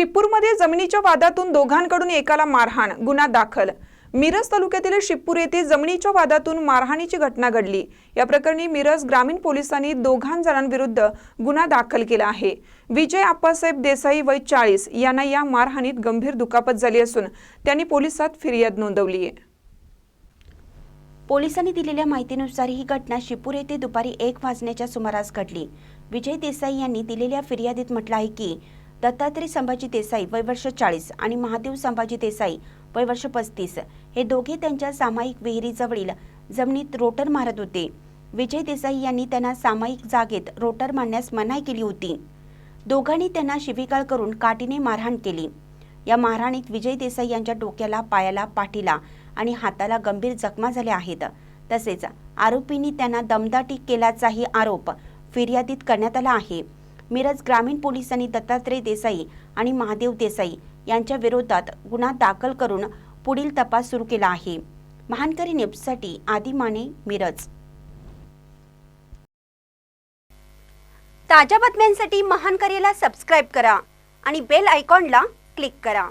शिपूरमध्ये जमिनीच्या वादातून दोघांकडून एकाला मारहाण गुन्हा दाखल. मिरज तालुक्यातील शिपूर येथे जमिनीच्या वादातून मारहाणीची घटना घडली. या प्रकरणी मिरज ग्रामीण पोलिसांनी दोघां जणांविरुद्ध गुन्हा दाखल केला आहे. विजय आप्पासाहेब देसाई वय चाळीस यांना या मारहाणीत गंभीर दुखापत झाली असून त्यांनी पोलिसात फिर्याद नोंदवली आहे. पोलिसांनी दिलेल्या माहितीनुसार ही घटना शिपूर येथे दुपारी एक वाजण्याच्या सुमारास घडली. विजय देसाई यांनी दिलेल्या फिर्यादीत म्हटलं आहे की दत्तात्रय संभाजी देसाई वय वर्ष चाळीस आणि महादेव संभाजी देसाई वय वर्ष पस्तीस. हे दोघे त्यांच्या सामायिक विहिरीजवळील जमिनीत रोटर मारत होते. विजय देसाई यांनी त्यांना सामायिक जागेत रोटर मारण्यास मनाई केली होती. दोघांनी त्यांना शिविकाळ करून काठीने मारहाण केली. या मारहाणीत विजय देसाई यांच्या डोक्याला पायाला पाठीला आणि हाताला गंभीर जखमा झाल्या आहेत. तसेच आरोपींनी त्यांना दमदाटी केल्याचाही आरोप फिर्यादीत करण्यात आला आहे. मिरज ग्रामीण पोलिसांनी दत्तात्रय देसाई आणि महादेव देसाई यांच्या विरोधात गुन्हा दाखल करून पुढील तपास सुरू केला आहे. महानकरी न्यूजसाठी आदी माने मिरज. ताज्या बातम्यांसाठी महानकरीला सबस्क्राईब करा आणि बेल आयकॉनला क्लिक करा.